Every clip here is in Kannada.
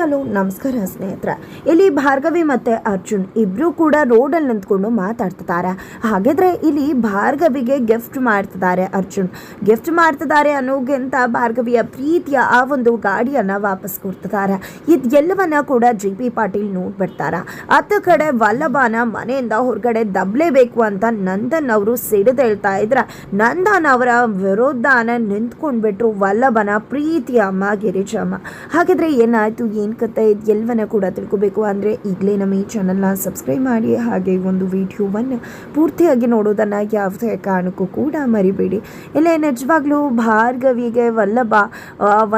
ಹಲೋ, ನಮಸ್ಕಾರ ಸ್ನೇಹಿತರೆ. ಇಲ್ಲಿ ಭಾರ್ಗವಿ ಮತ್ತು ಅರ್ಜುನ್ ಇಬ್ಬರು ಕೂಡ ರೋಡಲ್ಲಿ ನಿಂತ್ಕೊಂಡು ಮಾತಾಡ್ತಿದ್ದಾರೆ. ಹಾಗಿದ್ರೆ ಇಲ್ಲಿ ಭಾರ್ಗವಿಗೆ ಗಿಫ್ಟ್ ಮಾಡ್ತಿದ್ದಾರೆ ಅರ್ಜುನ್. ಗಿಫ್ಟ್ ಮಾಡ್ತಿದ್ದಾರೆ ಅನ್ನೋಗಿಂತ ಭಾರ್ಗವಿಯ ಪ್ರೀತಿಯ ಆ ಒಂದು ಗಾಡಿಯನ್ನು ವಾಪಸ್ ಕೊಡ್ತಿದ್ದಾರೆ. ಇದೆಲ್ಲವನ್ನ ಕೂಡ ಜಿ ಪಿ ಪಾಟೀಲ್ ನೋಡ್ಬಿಡ್ತಾರೆ ಅತ್ತ ಕಡೆ ವಲ್ಲಭನ ಮನೆಯಿಂದ ಹೊರಗಡೆ ದಬ್ಲೇಬೇಕು ಅಂತ ನಂದನ್ ಅವರು ಸಿಡಿದೇಳ್ತಾ ಇದ್ರೆ, ನಂದನ್ ಅವರ ವಿರೋಧನ ನಿಂತ್ಕೊಂಡ್ಬಿಟ್ರು ವಲ್ಲಭನ ಪ್ರೀತಿಯ ಅಮ್ಮ ಗಿರಿಜಮ್ಮ ಹಾಗಿದ್ರೆ ಏನಾಯ್ತು, ಏನು ಕತೆ ಇದು ಎಲ್ಲವನ್ನ ಕೂಡ ತಿಳ್ಕೊಬೇಕು. ಅಂದರೆ ಈಗಲೇ ನಮ್ಮ ಈ ಚಾನಲ್ನ ಸಬ್ಸ್ಕ್ರೈಬ್ ಮಾಡಿ, ಹಾಗೆ ಒಂದು ವಿಡಿಯೋವನ್ನು ಪೂರ್ತಿಯಾಗಿ ನೋಡೋದನ್ನು ಯಾವುದೇ ಕಾರಣಕ್ಕೂ ಕೂಡ ಮರಿಬೇಡಿ. ಇಲ್ಲೇ ನಿಜವಾಗ್ಲೂ ಭಾರ್ಗವಿಗೆ ವಲ್ಲಭ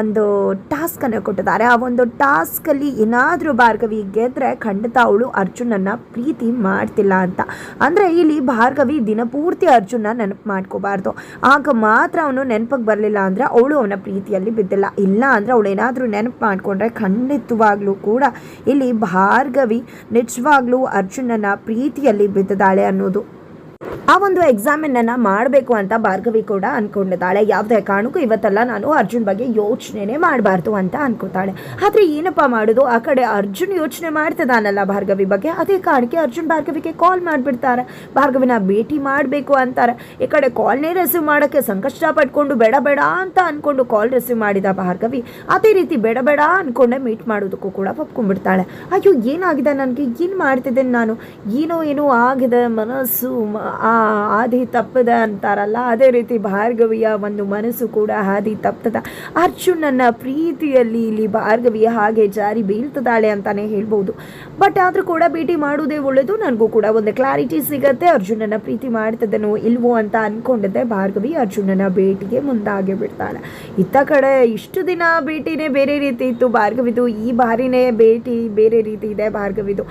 ಒಂದು ಟಾಸ್ಕನ್ನು ಕೊಟ್ಟಿದ್ದಾರೆ. ಆ ಒಂದು ಟಾಸ್ಕಲ್ಲಿ ಏನಾದರೂ ಭಾರ್ಗವಿ ಗೆದ್ರೆ ಖಂಡಿತ ಅವಳು ಅರ್ಜುನನ್ನ ಪ್ರೀತಿ ಮಾಡ್ತಿಲ್ಲ ಅಂತ. ಅಂದರೆ ಇಲ್ಲಿ ಭಾರ್ಗವಿ ದಿನಪೂರ್ತಿ ಅರ್ಜುನ ನೆನಪು ಮಾಡ್ಕೋಬಾರ್ದು. ಆಗ ಮಾತ್ರ ಅವನು ನೆನಪಿಗೆ ಬರಲಿಲ್ಲ ಅಂದರೆ ಅವಳು ಅವನ ಪ್ರೀತಿಯಲ್ಲಿ ಬಿದ್ದಿಲ್ಲ. ಇಲ್ಲ ಅಂದರೆ ಅವಳು ಏನಾದರೂ ನೆನಪು ಮಾಡಿಕೊಂಡ್ರೆ ಖಂಡಿತವಾಗ್ಲೂ ಕೂಡ ಇಲ್ಲಿ ಭಾರ್ಗವಿ ನಿಜವಾಗ್ಲೂ ಅರ್ಜುನನ ಪ್ರೀತಿಯಲ್ಲಿ ಬಿದ್ದಿದ್ದಾಳೆ ಅನ್ನೋದು ಆ ಒಂದು ಎಕ್ಸಾಮಿನನ್ನು ಮಾಡಬೇಕು ಅಂತ ಭಾರ್ಗವಿ ಕೂಡ ಅಂದ್ಕೊಂಡಿದ್ದಾಳೆ ಯಾವುದೇ ಕಾರಣಕ್ಕೂ ಇವತ್ತೆಲ್ಲ ನಾನು ಅರ್ಜುನ್ ಬಗ್ಗೆ ಯೋಚನೆನೇ ಮಾಡಬಾರ್ದು ಅಂತ ಅನ್ಕೋತಾಳೆ. ಆದರೆ ಏನಪ್ಪ ಮಾಡೋದು? ಆ ಕಡೆ ಅರ್ಜುನ್ ಯೋಚನೆ ಮಾಡ್ತಿದ್ದಾನಲ್ಲ ಭಾರ್ಗವಿ ಬಗ್ಗೆ. ಅದೇ ಕಾರಣಕ್ಕೆ ಅರ್ಜುನ್ ಭಾರ್ಗವಿಗೆ ಕಾಲ್ ಮಾಡಿಬಿಡ್ತಾರೆ. ಭಾರ್ಗವಿನ ಭೇಟಿ ಮಾಡಬೇಕು ಅಂತಾರೆ. ಈ ಕಡೆ ಕಾಲ್ನೇ ರಿಸೀವ್ ಮಾಡೋಕ್ಕೆ ಸಂಕಷ್ಟ ಪಟ್ಕೊಂಡು ಬೇಡ ಬೇಡ ಅಂತ ಅಂದ್ಕೊಂಡು ಕಾಲ್ ರಿಸೀವ್ ಮಾಡಿದ ಭಾರ್ಗವಿ ಅದೇ ರೀತಿ ಬೇಡ ಬೇಡ ಅನ್ಕೊಂಡೆ ಮೀಟ್ ಮಾಡೋದಕ್ಕೂ ಕೂಡ ಒಪ್ಕೊಂಡ್ಬಿಡ್ತಾಳೆ. ಅಯ್ಯೋ ಏನಾಗಿದೆ ನನಗೆ? ಏನು ಮಾಡ್ತಿದ್ದೇನೆ ನಾನು? ಏನೋ ಏನೋ ಆಗಿದೆ ಮನಸ್ಸು ಹಾದಿ ತಪ್ಪದ ಅಂತಾರಲ್ಲ, ಅದೇ ರೀತಿ ಭಾರ್ಗವಿಯ ಒಂದು ಮನಸ್ಸು ಕೂಡ ಹಾದಿ ತಪ್ಪದ. ಅರ್ಜುನನ ಪ್ರೀತಿಯಲ್ಲಿ ಇಲ್ಲಿ ಭಾರ್ಗವಿಯ ಹಾಗೆ ಜಾರಿ ಬೀಳ್ತದಾಳೆ ಅಂತಾನೆ ಹೇಳ್ಬೋದು. ಬಟ್ ಆದರೂ ಕೂಡ ಭೇಟಿ ಮಾಡುವುದೇ ಒಳ್ಳೆಯದು ನನಗೂ ಕೂಡ ಒಂದು ಕ್ಲಾರಿಟಿ ಸಿಗತ್ತೆ, ಅರ್ಜುನನ ಪ್ರೀತಿ ಮಾಡ್ತದನು ಇಲ್ವೋ ಅಂತ ಅಂದ್ಕೊಂಡಿದ್ದೆ ಭಾರ್ಗವಿ ಅರ್ಜುನನ ಭೇಟಿಗೆ ಮುಂದಾಗಿ ಬಿಡ್ತಾಳೆ. ಇತ್ತ ಕಡೆ ಇಷ್ಟು ದಿನ ಭೇಟಿನೇ ಬೇರೆ ರೀತಿ ಇತ್ತು, ಭಾರ್ಗವಿದು ಈ ಬಾರಿನೇ ಭೇಟಿ ಬೇರೆ ರೀತಿ ಇದೆ ಭಾರ್ಗವಿದು.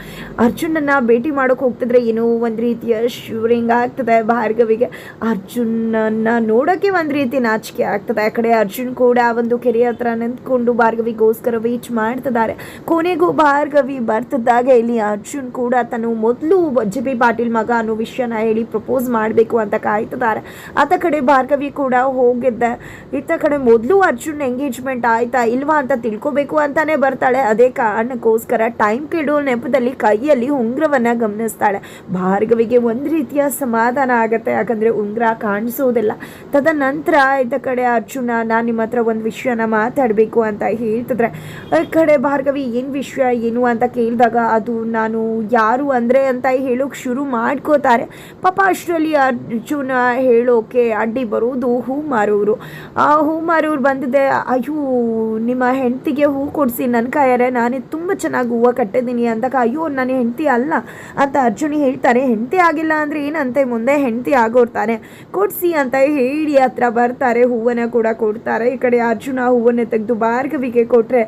ಅರ್ಜುನನ್ನ ಭೇಟಿ ಮಾಡೋಕೆ ಹೋಗ್ತಿದ್ರೆ ಏನೋ ಒಂದು ರೀತಿಯ ಶಿವರಿಂಗ್ ಆಗ್ತದೆ ಭಾರ್ಗವಿಗೆ. ಅರ್ಜುನನ್ನ ನೋಡೋಕೆ ಒಂದು ರೀತಿ ನಾಚಿಕೆ ಆಗ್ತದೆ. ಆ ಕಡೆ ಅರ್ಜುನ್ ಕೂಡ ಒಂದು ಕೆರೆ ಹತ್ರ ನಿಂತ್ಕೊಂಡು ಭಾರ್ಗವಿಗೋಸ್ಕರ ವೇಟ್ ಮಾಡ್ತಿದ್ದಾರೆ. ಕೊನೆಗೂ ಭಾರ್ಗವಿ ಬರ್ತಿದ್ದಾಗ. ಇಲ್ಲಿ ಅರ್ಜುನ್ ಕೂಡ ತಾನು ಮೊದಲು ಜೆ ಪಿ ಪಾಟೀಲ್ ಮಗ ಅನ್ನೋ ವಿಷಯನ ಹೇಳಿ ಪ್ರಪೋಸ್ ಮಾಡಬೇಕು ಅಂತ ಕಾಯ್ತಿದ್ದಾರೆ. ಆತ ಕಡೆ ಭಾರ್ಗವಿ ಕೂಡ ಹೋಗಿದ್ದೆ. ಇತ್ತ ಕಡೆ ಮೊದಲು ಅರ್ಜುನ್ ಎಂಗೇಜ್ಮೆಂಟ್ ಆಯ್ತಾ ಇಲ್ವಾ ಅಂತ ತಿಳ್ಕೊಬೇಕು ಅಂತಾನೆ ಬರ್ತಾಳೆ. ಅದೇ ಕಾರಣಕ್ಕೋಸ್ಕರ ಟೈಮ್ ಕೆಡೋ ನೆಪದಲ್ಲಿ ಕೈಯಲ್ಲಿ ಉಂಗ್ರವನ್ನ ಗಮನಿಸ್ತಾಳೆ. ಭಾರ್ಗವಿಗೆ ಒಂದು ರೀತಿಯ ಸಮಾಧಾನ ಆಗುತ್ತೆ. ಯಾಕಂದರೆ ಉಂಗ್ರ ಕಾಣಿಸೋದಿಲ್ಲ. ತದನಂತರ ಇದ್ದ ಕಡೆ ಅರ್ಜುನ, ನಾನು ನಿಮ್ಮ ಹತ್ರ ಒಂದು ವಿಷಯನ ಮಾತಾಡಬೇಕು ಅಂತ ಹೇಳ್ತಿದ್ರೆ ಈ ಕಡೆ ಭಾರ್ಗವಿ, ಏನು ವಿಷಯ, ಏನು ಅಂತ ಕೇಳಿದಾಗ ಅದು ನಾನು ಯಾರು ಅಂದರೆ ಅಂತ ಹೇಳೋಕೆ ಶುರು ಮಾಡ್ಕೋತಾರೆ. ಪಾಪ ಅಷ್ಟರಲ್ಲಿ ಅರ್ಜುನ ಹೇಳೋಕೆ ಅಡ್ಡಿ ಬರೋದು ಹೂ ಮಾರೋರು ಆ ಹೂ ಮಾರೋರು ಬಂದಿದೆ. ಅಯ್ಯೋ, ನಿಮ್ಮ ಹೆಂಡತಿಗೆ ಹೂ ಕೊಡಿಸಿ ನನ್ನ ಕಾಯಾರೆ, ನಾನೇ ತುಂಬ ಚೆನ್ನಾಗಿ ಹೂವು ಕಟ್ಟಿದ್ದೀನಿ ಅಂದಾಗ ಅಯ್ಯೋ, ನನ್ನ ಹೆಂಡತಿ ಅಲ್ಲ ಅಂತ ಅರ್ಜುನ್ ಹೇಳ್ತಾರೆ. ಹೆಂಡತಿ ಆಗಿಲ್ಲ ಅಂದರೆ ಏನಂತೆ ಮುಂದೆ ಹೆಂಡತಿ ಆಗೋರ್ತಾನೆ ಕೊಡ್ಸಿ ಅಂತ ಹೇಳಿ ಹತ್ರ ಬರ್ತಾರೆ, ಹೂವನ್ನು ಕೂಡ ಕೊಡ್ತಾರೆ. ಈ ಕಡೆ ಅರ್ಜುನ ಹೂವನ್ನು ತೆಗೆದು ಭಾರ್ಗವಿಗೆ ಕೊಟ್ಟರೆ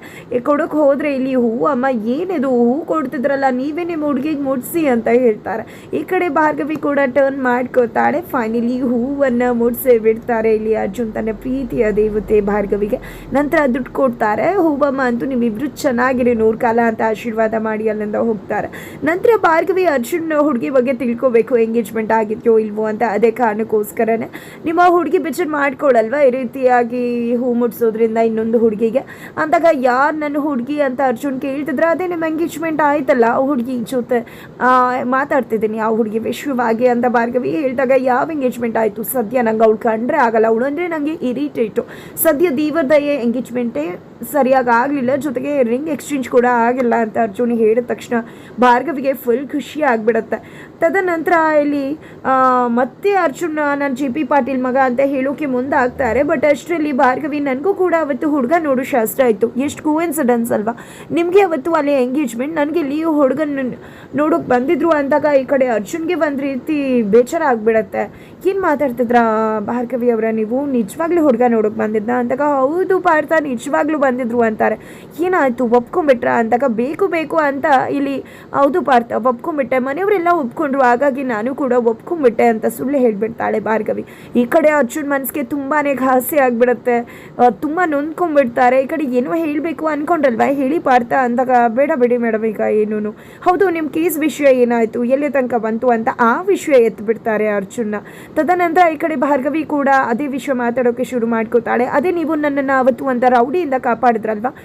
ಕೊಡೋಕೆ ಹೋದರೆ ಇಲ್ಲಿ ಹೂವು ಅಮ್ಮ, ಏನಿದು? ಹೂ ಕೊಡ್ತಿದ್ರಲ್ಲ, ನೀವೇ ನಿಮ್ಮ ಹುಡುಗಿಗೆ ಮುಡ್ಸಿ ಅಂತ ಹೇಳ್ತಾರೆ. ಈ ಕಡೆ ಭಾರ್ಗವಿ ಕೂಡ ಟರ್ನ್ ಮಾಡ್ಕೋತಾಳೆ. ಫೈನಲಿ ಹೂವನ್ನು ಮುಡಿಸಿ ಬಿಡ್ತಾರೆ ಇಲ್ಲಿ ಅರ್ಜುನ್ ತನ್ನ ಪ್ರೀತಿಯ ದೇವತೆ ಭಾರ್ಗವಿಗೆ. ನಂತರ ದುಡ್ಡು ಕೊಡ್ತಾರೆ. ಹೂವಮ್ಮ, ಅಂತೂ ನಿಮ್ಮಿಬ್ರು ಚೆನ್ನಾಗಿರಿ ನೂರು ಕಾಲ ಅಂತ ಆಶೀರ್ವಾದ ಮಾಡಿ ಅಲ್ಲಿಂದ ಹೋಗ್ತಾರೆ. ನಂತರ ಭಾರ್ಗವಿ ಅರ್ಜುನ್ ಹುಡುಗಿ ಬಗ್ಗೆ ತಿಳ್ಕೊಬೇಕು ಎಂಗೇಜ್ಮೆಂಟ್ ಆಗಿದೆಯೋ ಇಲ್ವೋ ಅಂತ ಅದೇ ಕಾರಣಕ್ಕೋಸ್ಕರನೇ. ನಿಮ್ಮ ಹುಡುಗಿ ಬಿಚ್ಚನ್ ಮಾಡ್ಕೊಳ್ಳಲ್ವಾ ಈ ರೀತಿಯಾಗಿ ಹೂ ಮುಟ್ಸೋದ್ರಿಂದ ಇನ್ನೊಂದು ಹುಡುಗಿಗೆ? ಅಂದಾಗ ಯಾರು ನನ್ನ ಹುಡುಗಿ ಅಂತ ಅರ್ಜುನ್ ಕೇಳ್ತಿದ್ರೆ? ಅದೇ ನಿಮ್ಮ ಎಂಗೇಜ್ಮೆಂಟ್ ಆಯ್ತಲ್ಲ, ಆ ಹುಡುಗಿ ಜೊತೆ ಮಾತಾಡ್ತಿದ್ದೀನಿ ಆ ಹುಡುಗಿ ವಿಶ್ವವಾಗಿ ಅಂತ ಭಾರ್ಗವಿ ಹೇಳಿದಾಗ ಯಾವ ಎಂಗೇಜ್ಮೆಂಟ್ ಆಯಿತು? ಸದ್ಯ ನಂಗೆ ಅವಳು ಕಂಡ್ರೆ ಆಗಲ್ಲ. ಅವಳು ಅಂದರೆ ನನಗೆ ಇರಿಟೇಟು ಸದ್ಯ ದೀವರ್ದಯ ಎಂಗೇಜ್ಮೆಂಟೇ ಸರಿಯಾಗಿ ಆಗಲಿಲ್ಲ ಜೊತೆಗೆ ರಿಂಗ್ ಎಕ್ಸ್ಚೇಂಜ್ ಕೂಡ ಆಗಿಲ್ಲ ಅಂತ ಅರ್ಜುನ್ ಹೇಳಿದ ತಕ್ಷಣ ಭಾರ್ಗವಿಗೆ ಫುಲ್ ಖುಷಿ ಆಗಿಬಿಡುತ್ತೆ. ತದನಂತರ ಇಲ್ಲಿ ಮತ್ತೆ ಅರ್ಜುನ್, ನಾನು ಜೆ ಪಿ ಪಾಟೀಲ್ ಮಗ ಅಂತ ಹೇಳೋಕೆ ಮುಂದಾಗ್ತಾರೆ. ಬಟ್ ಅಷ್ಟರಲ್ಲಿ ಭಾರ್ಗವಿ, ನನಗೂ ಕೂಡ ಅವತ್ತು ಹುಡುಗ ನೋಡೋ ಶಾಸ್ತ್ರ ಆಯಿತು ಎಷ್ಟು ಕೋಇನ್ಸಿಡೆನ್ಸ್ ಅಲ್ವಾ? ನಿಮಗೆ ಅವತ್ತು ಅಲ್ಲಿ ಎಂಗೇಜ್ಮೆಂಟ್ ನನಗೆ ಇಲ್ಲಿ ಹುಡುಗನ ನೋಡೋಕೆ ಬಂದಿದ್ರು ಅಂದಾಗ ಈ ಕಡೆ ಅರ್ಜುನ್ಗೆ ಒಂದು ರೀತಿ ಬೇಜಾರ ಆಗಿಬಿಡತ್ತೆ. ಏನು ಮಾತಾಡ್ತಿದ್ರ ಭಾರ್ಗವಿ ಅವರ? ನೀವು ನಿಜವಾಗ್ಲೂ ಹುಡುಗ ನೋಡೋಕೆ ಬಂದಿದ್ದ ಅಂದಾಗ, ಹೌದು ಪಾರ್ಥ, ನಿಜವಾಗ್ಲೂ ಬಂದಿದ್ರು ಅಂತಾರೆ. ಏನಾಯ್ತು? ಒಪ್ಕೊಂಡ್ಬಿಟ್ರಾ? ಅಂದಾಗ ಬೇಕು ಬೇಕು ಅಂತ ಇಲ್ಲಿ ಹೌದು ಪಾರ್ಥ, ಒಪ್ಕೊಂಡ್ಬಿಟ್ಟೆ. ಮನೆಯವರೆಲ್ಲ ಒಪ್ಕೊಂಡ್ರು. ಹಾಗಾಗಿ ನಾನು ಕೂಡ ಒಪ್ಕೊಂಡ್ಬಿಟ್ಟೆ ಅಂತ ಸುಳ್ಳು ಹೇಳ್ಬಿಡ್ತಾಳೆ ಭಾರ್ಗವಿ. ಈ ಕಡೆ ಅರ್ಜುನ್ ಮನಸ್ಸಿಗೆ ತುಂಬಾ ಘಾಸಿ ಆಗಿಬಿಡುತ್ತೆ. ತುಂಬ ನೊಂದ್ಕೊಂಡ್ಬಿಡ್ತಾರೆ. ಈ ಕಡೆ ಏನೋ ಹೇಳಬೇಕು ಅನ್ಕೊಂಡಲ್ವಾ ಹೇಳಿ ಪಾರ್ಥ, ಅಂದಾಗ ಬೇಡ ಬಿಡಿ ಮೇಡಮ್, ಈಗ ಏನೂ ಹೌದು ನಿಮ್ಮ ಕೇಸ್ ವಿಷಯ ಏನಾಯಿತು? ಎಲ್ಲಿ ತನಕ ಬಂತು ಅಂತ ಆ ವಿಷಯ ಎತ್ಬಿಡ್ತಾರೆ ಅರ್ಜುನ್ನ. ತದನಂತರ ಈ ಕಡೆ ಭಾರ್ಗವಿ ಕೂಡ ಅದೇ ವಿಷಯ ಮಾತಾಡೋಕೆ ಶುರು ಮಾಡ್ಕೋತಾಳೆ. ಅದೇ ನೀವು ನನ್ನನ್ನು ಅವತ್ತು ಒಂದು ರೌಡಿಯಿಂದ சாப்பாடு தான்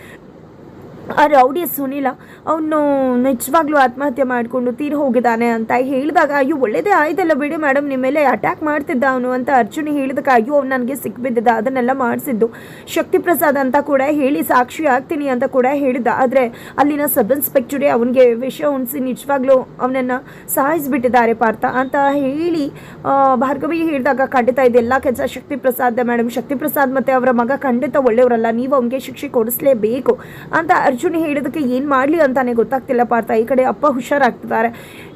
ಆ ರೌಡಿ ಸುನಿಲ ಅವನು ನಿಜವಾಗ್ಲೂ ಆತ್ಮಹತ್ಯೆ ಮಾಡಿಕೊಂಡು ತೀರಿ ಹೋಗಿದ್ದಾನೆ ಅಂತ ಹೇಳಿದಾಗ, ಅಯ್ಯೋ, ಒಳ್ಳೇದೇ ಆಯ್ತಲ್ಲ ಬಿಡಿ ಮೇಡಮ್ ನಿಮ್ಮ ಮೇಲೆ ಅಟ್ಯಾಕ್ ಮಾಡ್ತಿದ್ದ ಅವನು ಅಂತ ಅರ್ಜುನ್ ಹೇಳಿದಕ್ಕೆ ಅಯ್ಯೋ ಅವ್ನು ನನಗೆ ಸಿಕ್ಬಿದ್ದಿದ್ದ, ಅದನ್ನೆಲ್ಲ ಮಾಡಿಸಿದ್ದು. ಶಕ್ತಿ ಪ್ರಸಾದ್ ಅಂತ ಕೂಡ ಹೇಳಿ ಸಾಕ್ಷಿ ಆಗ್ತೀನಿ ಅಂತ ಕೂಡ ಹೇಳಿದ್ದ. ಆದರೆ ಅಲ್ಲಿನ ಸಬ್ ಇನ್ಸ್ಪೆಕ್ಟರೇ ಅವನಿಗೆ ವಿಷ ಉಣಿಸಿ ನಿಜವಾಗ್ಲೂ ಅವನನ್ನು ಸಾಯಿಸಿಬಿಟ್ಟಿದ್ದಾರೆ ಪಾರ್ಥ ಅಂತ ಹೇಳಿ ಭಾರ್ಗವಿ ಹೇಳಿದಾಗ, ಖಂಡಿತ ಇದೆಲ್ಲ ಕೆಲಸ ಶಕ್ತಿ ಪ್ರಸಾದ್ ಮೇಡಮ್. ಶಕ್ತಿ ಪ್ರಸಾದ್ ಮತ್ತು ಅವರ ಮಗ ಖಂಡಿತ ಒಳ್ಳೆಯವರಲ್ಲ. ನೀವು ಅವನಿಗೆ ಶಿಕ್ಷೆ ಕೊಡಿಸಲೇಬೇಕು ಅಂತ ಅರ್ಜುನ್ ಹೇಳಿದಕ್ಕೆ ಏನು ಮಾಡಲಿ ಅಂತಾನೆ ಗೊತ್ತಾಗ್ತಿಲ್ಲ ಪಾರ್ಥ. ಈ ಕಡೆ ಅಪ್ಪ ಹುಷಾರಾಗ್ತಿದ್ದಾರೆ.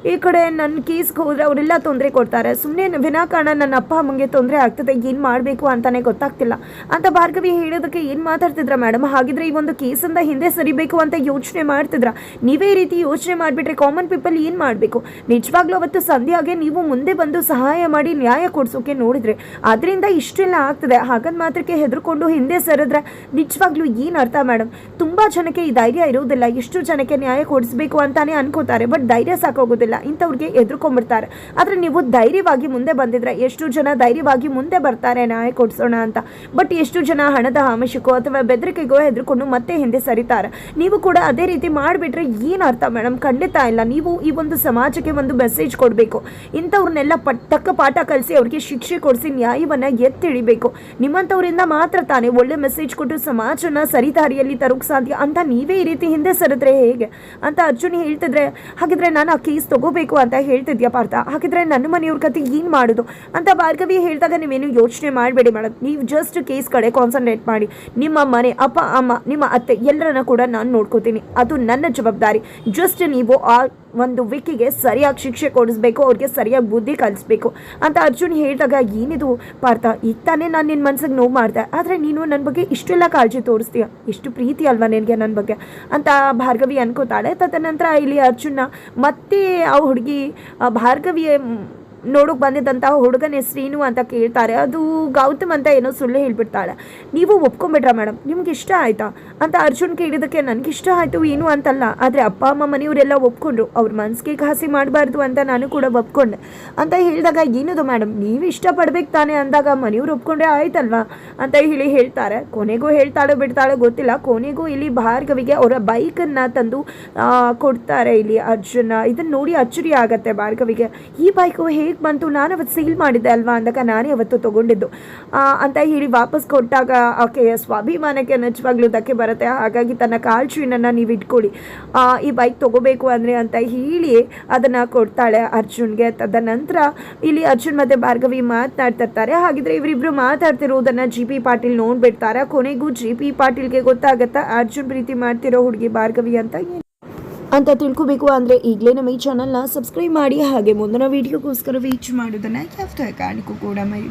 ಈ ಕಡೆ ನನ್ನ ಕೇಸ್ಗೆ ಹೋದರೆ ಅವರೆಲ್ಲ ತೊಂದರೆ ಕೊಡ್ತಾರೆ. ಸುಮ್ಮನೆ ವಿನಾಕಾರಣ ನನ್ನ ಅಪ್ಪ ಅಮ್ಮಂಗೆ ತೊಂದರೆ ಆಗ್ತದೆ, ಏನು ಮಾಡಬೇಕು ಅಂತಾನೆ ಗೊತ್ತಾಗ್ತಿಲ್ಲ. ಅಂತ ಭಾರ್ಗವಿ ಹೇಳೋದಕ್ಕೆ ಏನು ಮಾತಾಡ್ತಿದ್ರ ಮೇಡಮ್ ಹಾಗಿದ್ರೆ ಈ ಒಂದು ಕೇಸಿಂದ ಹಿಂದೆ ಸರಿಬೇಕು ಅಂತ ಯೋಚನೆ ಮಾಡ್ತಿದ್ರ. ನೀವೇ ರೀತಿ ಯೋಚನೆ ಮಾಡಿಬಿಟ್ರೆ ಕಾಮನ್ ಪೀಪಲ್ ಏನು ಮಾಡಬೇಕು? ನಿಜವಾಗ್ಲೂ ಅವತ್ತು ಸಂಧ್ಯಾಗೆ ನೀವು ಮುಂದೆ ಬಂದು ಸಹಾಯ ಮಾಡಿ ನ್ಯಾಯ ಕೊಡಿಸೋಕೆ ನೋಡಿದ್ರೆ ಅದರಿಂದ ಇಷ್ಟೆಲ್ಲ ಆಗ್ತದೆ. ಹಾಗಂದ್ ಮಾತ್ರಕ್ಕೆ ಹೆದರ್ಕೊಂಡು ಹಿಂದೆ ಸರಿದ್ರೆ ನಿಜವಾಗ್ಲೂ ಏನು ಅರ್ಥ ಮೇಡಮ್ ತುಂಬ ಜನಕ್ಕೆ ಈ ಧೈರ್ಯ ಇರೋದಿಲ್ಲ ಎಷ್ಟು ಜನಕ್ಕೆ ನ್ಯಾಯ ಕೊಡಿಸ್ಬೇಕು ಅಂತಾನೆ ಅನ್ಕೋತಾರೆ. ಬಟ್ ಧೈರ್ಯ ಸಾಕಾಗೋದಿಲ್ಲ. ಇಂಥವ್ರಿಗೆ ಎದುರ್ಕೊಂಡ್ಬಿಡ್ತಾರೆ. ಆದರೆ ನೀವು ಧೈರ್ಯವಾಗಿ ಮುಂದೆ ಬಂದಿದ್ರೆ ಎಷ್ಟು ಜನ ಧೈರ್ಯವಾಗಿ ಮುಂದೆ ಬರ್ತಾರೆ ನ್ಯಾಯ ಕೊಡಿಸೋಣ ಅಂತ. ಬಟ್ ಎಷ್ಟು ಜನ ಹಣದ ಆಮಿಷಕ್ಕೋ ಅಥವಾ ಬೆದರಿಕೆಗೋ ಹೆದರ್ಕೊಂಡು ಮತ್ತೆ ಹಿಂದೆ ಸರಿತಾರೆ. ನೀವು ಕೂಡ ಅದೇ ರೀತಿ ಮಾಡಿಬಿಟ್ರೆ ಏನು ಅರ್ಥ ಮೇಡಮ್ ಖಂಡಿತ ಇಲ್ಲ. ನೀವು ಈ ಒಂದು ಸಮಾಜಕ್ಕೆ ಒಂದು ಮೆಸೇಜ್ ಕೊಡಬೇಕು. ಇಂಥವ್ರನ್ನೆಲ್ಲ ತಕ್ಕ ಪಾಠ ಕಲಿಸಿ ಅವ್ರಿಗೆ ಶಿಕ್ಷೆ ಕೊಡಿಸಿ ನ್ಯಾಯವನ್ನು ಎತ್ತಿಳಿಬೇಕು. ನಿಮ್ಮಂಥವ್ರಿಂದ ಮಾತ್ರ ತಾನೇ ಒಳ್ಳೆ ಮೆಸೇಜ್ ಕೊಟ್ಟು ಸಮಾಜನ ಸರಿದಾರಿಯಲ್ಲಿ ತರೋಕೆ ಸಾಧ್ಯ ಅಂತ ನೀವೇ ಈ ರೀತಿ ಹಿಂದೆ ಸರಿದ್ರೆ ಹೇಗೆ? ಅಂತ ಅರ್ಜುನ್ ಹೇಳ್ತಿದ್ರೆ, ಹಾಗಿದ್ರೆ ನಾನು ಆ ಕೇಸ್ ತಗೋಬೇಕು ಅಂತ ಹೇಳ್ತಿದ್ಯಾ ಪಾರ್ಥ? ಹಾಗಿದ್ರೆ ನನ್ನ ಮನೆಯವ್ರ ಕತೆ ಏನು ಮಾಡೋದು? ಅಂತ ಭಾರ್ಗವಿ ಹೇಳಿದಾಗ ನೀವೇನು ಯೋಚನೆ ಮಾಡಬೇಡಿ ಮೇಡಮ್ ನೀವು ಜಸ್ಟ್ ಕೇಸ್ ಕಡೆ ಕಾನ್ಸಂಟ್ರೇಟ್ ಮಾಡಿ. ನಿಮ್ಮ ಮನೆ ಅಪ್ಪ, ಅಮ್ಮ, ನಿಮ್ಮ ಅತ್ತೆ ಎಲ್ಲರನ್ನ ಕೂಡ ನಾನು ನೋಡ್ಕೋತೀನಿ. ಅದು ನನ್ನ ಜವಾಬ್ದಾರಿ. ಜಸ್ಟ್ ನೀವು ಆ ಒಂದು ವಿಕ್ಕಿಗೆ ಸರಿಯಾಗಿ ಶಿಕ್ಷೆ ಕೊಡಿಸ್ಬೇಕು, ಅವ್ರಿಗೆ ಸರಿಯಾಗಿ ಬುದ್ಧಿ ಕಲಿಸ್ಬೇಕು ಅಂತ ಅರ್ಜುನ್ ಹೇಳಿದಾಗ ಏನಿದು ಪಾರ್ಥ ಈಗ ತಾನೇ ನಾನು ನಿನ್ನ ಮನ್ಸಿಗೆ ನೋವು ಮಾಡಿದೆ, ಆದರೆ ನೀನು ನನ್ನ ಬಗ್ಗೆ ಇಷ್ಟೆಲ್ಲ ಕಾಳಜಿ ತೋರಿಸ್ತೀಯ? ಇಷ್ಟು ಪ್ರೀತಿ ಅಲ್ವಾ ನಿನಗೆ ನನ್ನ ಬಗ್ಗೆ? ಅಂತ ಭಾರ್ಗವಿ ಅನ್ಕೋತಾಳೆ. ತದನಂತರ ಇಲ್ಲಿ ಅರ್ಜುನ ಮತ್ತೆ ಆ ಹುಡುಗಿ ಭಾರ್ಗವಿಯ ನೋಡೋಕೆ ಬಂದಿದ್ದಂತಹ ಹುಡುಗನ ಹೆಸರೇನು ಅಂತ ಕೇಳ್ತಾರೆ. ಅದು ಗೌತಮ್ ಅಂತ ಏನೋ ಸುಳ್ಳು ಹೇಳ್ಬಿಡ್ತಾಳೆ. ನೀವು ಒಪ್ಕೊಂಬಿಟ್ರಾ ಮೇಡಮ್ ನಿಮ್ಗೆ ಇಷ್ಟ ಆಯ್ತಾ? ಅಂತ ಅರ್ಜುನ್ ಕೇಳಿದಕ್ಕೆ ನನಗೆ ಇಷ್ಟ ಆಯಿತು ಏನು ಅಂತಲ್ಲ. ಆದರೆ ಅಪ್ಪ, ಅಮ್ಮ ಮನೆಯವರೆಲ್ಲ ಒಪ್ಕೊಂಡ್ರು. ಅವ್ರ ಮನಸ್ಸಿಗೆ ಘಾಸಿ ಮಾಡಬಾರ್ದು ಅಂತ ನಾನು ಕೂಡ ಒಪ್ಕೊಂಡೆ. ಅಂತ ಹೇಳಿದಾಗ, ಏನದು ಮೇಡಮ್ ನೀವು ಇಷ್ಟಪಡ್ಬೇಕು ತಾನೇ? ಅಂದಾಗ, ಮನೆಯವ್ರು ಒಪ್ಕೊಂಡ್ರೆ ಆಯ್ತಲ್ವಾ? ಅಂತ ಹೇಳಿ ಹೇಳ್ತಾರೆ. ಕೊನೆಗೂ ಹೇಳ್ತಾಳೋ ಬಿಡ್ತಾಳೋ ಗೊತ್ತಿಲ್ಲ. ಕೊನೆಗೂ ಇಲ್ಲಿ ಭಾರ್ಗವಿಗೆ ಅವರ ಬೈಕನ್ನು ತಂದು ಕೊಡ್ತಾರೆ ಇಲ್ಲಿ ಅರ್ಜುನ. ಇದನ್ನು ನೋಡಿ ಅಚ್ಚರಿ ಆಗತ್ತೆ ಭಾರ್ಗವಿಗೆ. ಈ ಬೈಕು ಹೇಗೆ ಬಂತು ನಾನು ಅವತ್ತು ಸೀಲ್ ಮಾಡಿದ್ದೆ ಅಲ್ವಾ ಅಂದಾಗ ನಾನೇ ಅವತ್ತು ತೊಗೊಂಡಿದ್ದು. ಅಂತ ಹೇಳಿ ವಾಪಸ್ ಕೊಟ್ಟಾಗ ಆಕೆಯ ಸ್ವಾಭಿಮಾನಕ್ಕೆ ನಿಜವಾಗ್ಲೂ ಧಕ್ಕೆ ಬರುತ್ತೆ. ಹಾಗಾಗಿ ತನ್ನ ಕಾಲ್ಚೀನನ್ನು ನೀವು ಇಟ್ಕೊಳ್ಳಿ ಈ ಬೈಕ್ ತೊಗೋಬೇಕು ಅಂದರೆ ಅಂತ ಹೇಳಿ ಅದನ್ನು ಕೊಡ್ತಾಳೆ ಅರ್ಜುನ್ಗೆ. ತದನಂತರ ಇಲ್ಲಿ ಅರ್ಜುನ್ ಮತ್ತು ಭಾರ್ಗವಿ ಮಾತನಾಡ್ತಿರ್ತಾರೆ ಹಾಗಿದ್ರೆ ಇವರಿಬ್ರು ಮಾತಾಡ್ತಿರೋದನ್ನ ಜಿ ಪಿ ಪಾಟೀಲ್ ನೋಡ್ಬಿಡ್ತಾರೆ? ಕೊನೆಗೂ ಜಿ ಪಿ ಪಾಟೀಲ್ಗೆ ಗೊತ್ತಾಗತ್ತಾ? ಅರ್ಜುನ್ ಪ್ರೀತಿ ಮಾಡ್ತಿರೋ ಹುಡುಗಿ ಭಾರ್ಗವಿ ಅಂತ ಅಂತ ತಿಳ್ಕೊಬೇಕು ಅಂದರೆ ಈಗಲೇ ನಮ್ಮ ಈ ಚಾನಲ್ನ ಸಬ್ಸ್ಕ್ರೈಬ್ ಮಾಡಿ ಹಾಗೆ ಮುಂದಿನ ವೀಡಿಯೋಗೋಸ್ಕರ ವೀಚ್ ಮಾಡೋದನ್ನು ಯಾವ ಕಾರಣಕ್ಕೂ ಕೂಡ ಮರಿ